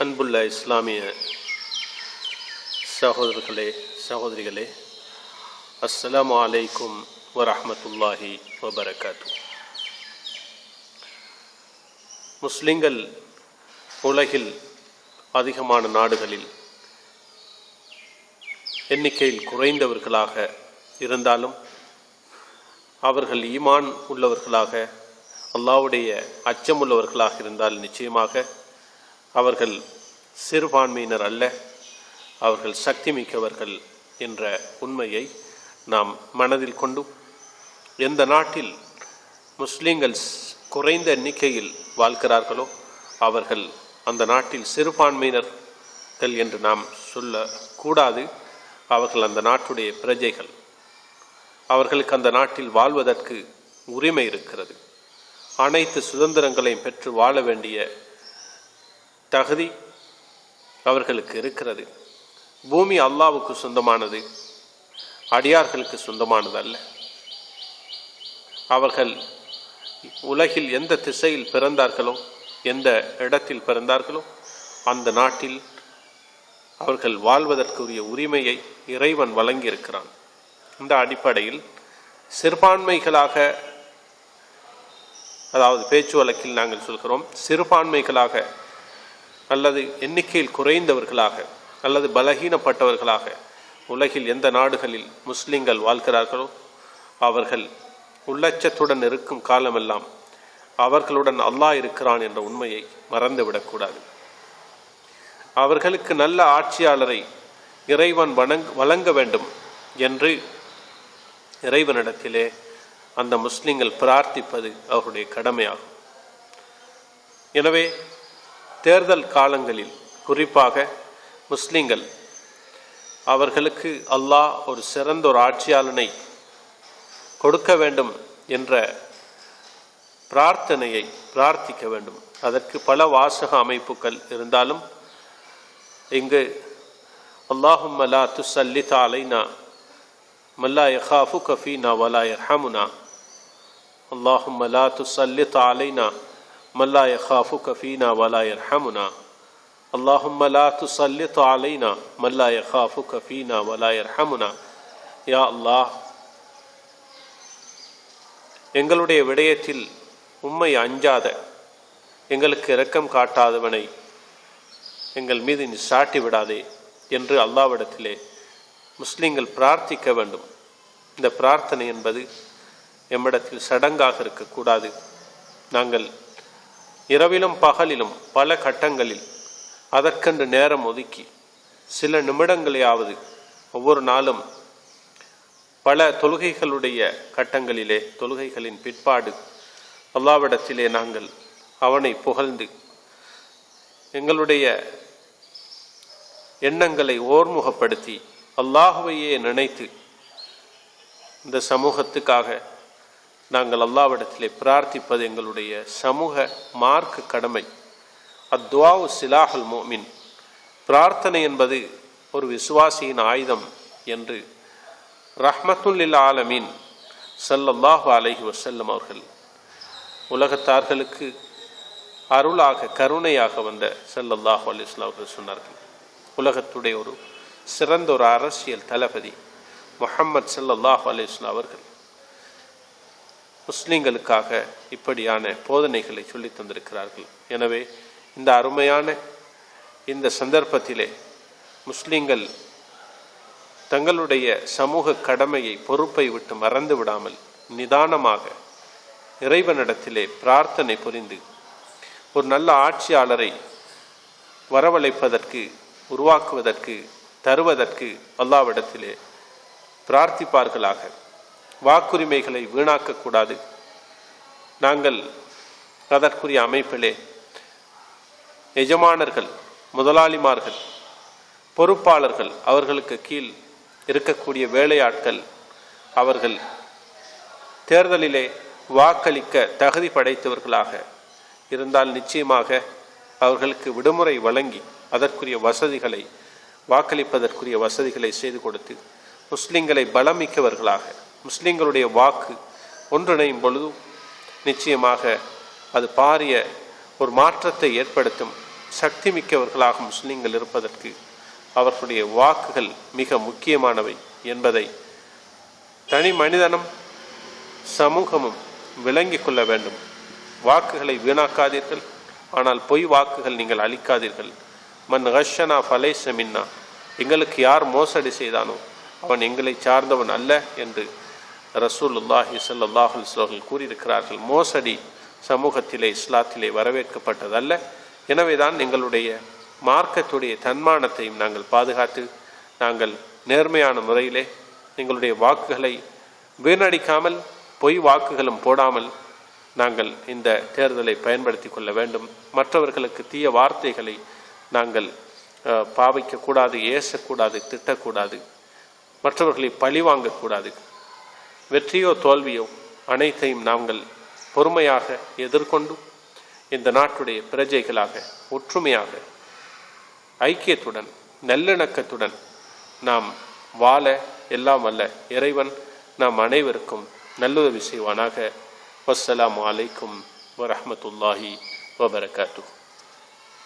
அன்புள்ள இஸ்லாமிய சகோதரர்களே சகோதரிகளே அஸ்லாம் அலைக்கும் வரமத்துல்லாஹி வபரகாத்து முஸ்லிம்கள் உலகில் அதிகமான நாடுகளில் எண்ணிக்கையில் குறைந்தவர்களாக இருந்தாலும் அவர்கள் ஈமான் உள்ளவர்களாக அல்லாவுடைய அச்சமுள்ளவர்களாக இருந்தால் நிச்சயமாக அவர்கள் சிறுபான்மையினர் அல்ல அவர்கள் சக்தி மிக்கவர்கள் என்ற உண்மையை நாம் மனதில் கொண்டும் எந்த நாட்டில் முஸ்லீம்கள் குறைந்த எண்ணிக்கையில் வாழ்கிறார்களோ அவர்கள் அந்த நாட்டில் சிறுபான்மையினர்கள் என்று நாம் சொல்லக்கூடாது. அவர்கள் அந்த நாட்டுடைய பிரஜைகள். அவர்களுக்கு அந்த நாட்டில் வாழ்வதற்கு உரிமை இருக்கிறது. அனைத்து சுதந்திரங்களையும் பெற்று வாழ வேண்டிய தகுதி அவர்களுக்கு இருக்கிறது. பூமி அல்லாவுக்கு சொந்தமானது அடியார்களுக்கு சொந்தமானது அல்ல அவர்கள் உலகில் எந்த திசையில் பிறந்தார்களோ எந்த இடத்தில் பிறந்தார்களோ அந்த நாட்டில் அவர்கள் வாழ்வதற்குரிய உரிமையை இறைவன் வழங்கியிருக்கிறான். இந்த அடிப்படையில் சிறுபான்மைகளாக அதாவது பேச்சு வழக்கில் நாங்கள் சொல்கிறோம் சிறுபான்மைகளாக அல்லது எண்ணிக்கையில் குறைந்தவர்களாக அல்லது பலகீனப்பட்டவர்களாக உலகில் எந்த நாடுகளில் முஸ்லிம்கள் வாழ்கிறார்களோ அவர்கள் உள்ளச்சத்துடன் இருக்கும் காலமெல்லாம் அவர்களுடன் அல்லாஹ் இருக்கிறான் என்ற உண்மையை மறந்துவிடக்கூடாது அவர்களுக்கு நல்ல ஆட்சியாளரை இறைவன் வணங் வழங்க வேண்டும் என்று இறைவனிடத்திலே அந்த முஸ்லிம்கள் பிரார்த்திப்பது அவருடைய கடமையாகும். எனவே தேர்தல் காலங்களில் குறிப்பாக முஸ்லிம்கள் அவர்களுக்கு அல்லாஹ் ஒரு சிறந்த ஒரு ஆட்சியாளனை கொடுக்க வேண்டும் என்ற பிரார்த்தனையை பிரார்த்திக்க வேண்டும். அதற்கு பல வாசக அமைப்புகள் இருந்தாலும் இங்கு அல்லாஹும் மலா துசல்லித் அலைனா மல்லா யஹாஃபு கஃபீனா வலா யர்ஹமுனா அல்லாஹும் மலா துசல்லித் அலைனா மல்லா யஹாஃபு கஃபீனா வலா யர்ஹமுனா اللهم لا تسلط علينا من لا يخافك فينا ولا يرحمنا يا الله எங்களுடைய விடயத்தில் உம்மை அஞ்சாத எங்களுக்கு இரக்கம் காட்டாதவனை எங்கள் மீது நீ சாட்டி விடாதே என்று அல்லாவிடத்திலே முஸ்லிம்கள் பிரார்த்திக்க வேண்டும் இந்த பிரார்த்தனை என்பது எம்மிடத்தில் சடங்காக இருக்கக்கூடாது நாங்கள் இரவிலும் பகலிலும் பல கட்டங்களில் அதற்கென்று நேரம் ஒதுக்கி சில நிமிடங்களையாவது ஒவ்வொரு நாளும் பல தொழுகைகளுடைய கட்டங்களிலே தொழுகைகளின் பிற்பாடு அல்லாவிடத்திலே நாங்கள் அவனை புகழ்ந்து எங்களுடைய எண்ணங்களை ஓர்முகப்படுத்தி அல்லாஹுவையே நினைத்து இந்த சமூகத்துக்காக நாங்கள் அல்லாவிடத்திலே பிரார்த்திப்பது எங்களுடைய சமூக மார்க்க கடமை. அத்வாவு சிலாஹல் மோமின் பிரார்த்தனை என்பது ஒரு விசுவாசியின் ஆயுதம் என்று ரஹ்மத்துல்லில் ஆலமீன் சல்லல்லாஹு அலஹி வசல்லம் அவர்கள் உலகத்தார்களுக்கு அருளாக கருணையாக வந்த சல்லல்லாஹு அலிஸ்லாம் அவர்கள் சொன்னார்கள். உலகத்துடைய ஒரு சிறந்த ஒரு அரசியல் தளபதி முஹம்மது சல்லல்லாஹு அலிஸ்லாம் அவர்கள். முஸ்லீம்களுக்காக இப்படியான போதனைகளை சொல்லி தந்திருக்கிறார்கள். எனவே இந்த அருமையான இந்த சந்தர்ப்பத்திலே முஸ்லீம்கள் தங்களுடைய சமூக கடமையை பொறுப்பை விட்டு மறந்து விடாமல் நிதானமாக இறைவனிடத்திலே பிரார்த்தனை புரிந்து ஒரு நல்ல ஆட்சியாளரை வரவழைப்பதற்கு உருவாக்குவதற்கு தருவதற்கு அல்லாவிடத்திலே பிரார்த்திப்பார்களாக. வாக்குரிமைகளை வீணாக்கக்கூடாது. நாங்கள் அதற்குரிய அமைப்பிலே எஜமானர்கள் முதலாளிமார்கள் பொறுப்பாளர்கள் அவர்களுக்கு கீழ் இருக்கக்கூடிய வேலையாட்கள் அவர்கள் தேர்தலிலே வாக்களிக்க தகுதி படைத்தவர்களாக இருந்தால் நிச்சயமாக அவர்களுக்கு விடுமுறை வழங்கி அதற்குரிய வசதிகளை வாக்களிப்பதற்குரிய வசதிகளை செய்து கொடுத்து முஸ்லிம்களை பலமிக்கவர்களாக முஸ்லிம்களுடைய வாக்கு ஒன்றிணையும் பொழுதும் நிச்சயமாக அது பாரிய ஒரு மாற்றத்தை ஏற்படுத்தும் சக்தி மிக்கவர்களாக முஸ்லீம்கள் இருப்பதற்கு அவர்களுடைய வாக்குகள் மிக முக்கியமானவை என்பதை தனி மனிதனும் சமூகமும் விளங்கி கொள்ள வேண்டும். வாக்குகளை வீணாக்காதீர்கள். ஆனால் பொய் வாக்குகள் நீங்கள் அளிக்காதீர்கள். மன் ஹஷனா ஃபலைச செமின்னா எங்களுக்கு யார் மோசடி செய்தானோ அவன் எங்களை சார்ந்தவன் அல்ல என்று ரசூலுல்லாஹி ஸல்லல்லாஹு அலைஹி கூறியிருக்கிறார்கள் மோசடி சமூகத்திலே இஸ்லாத்திலே வரவேற்கப்பட்டதல்ல. எனவேதான் எங்களுடைய மார்க்கத்துடைய தன்மானத்தையும் நாங்கள் பாதுகாத்து நாங்கள் நேர்மையான முறையிலே எங்களுடைய வாக்குகளை வீணடிக்காமல் பொய் வாக்குகளும் போடாமல் நாங்கள் இந்த தேர்தலை பயன்படுத்தி கொள்ள வேண்டும். மற்றவர்களுக்கு தீய வார்த்தைகளை நாங்கள் பாவிக்கக்கூடாது ஏசக்கூடாது திட்டக்கூடாது மற்றவர்களை பழி வாங்கக்கூடாது வெற்றியோ தோல்வியோ அனைத்தையும் நாங்கள் பொறுமையாக எதிர்கொண்டு இந்த நாட்டுடைய பிரஜைகளாக ஒற்றுமையாக ஐக்கியத்துடன் நல்லிணக்கத்துடன் நாம் வாழ எல்லாம் அல்ல இறைவன் நாம் அனைவருக்கும் நல்லுதவி செய்வானாக. வசலாம் அலைக்கும் வரமத்துல்லாஹி வபரகாத்துஹு.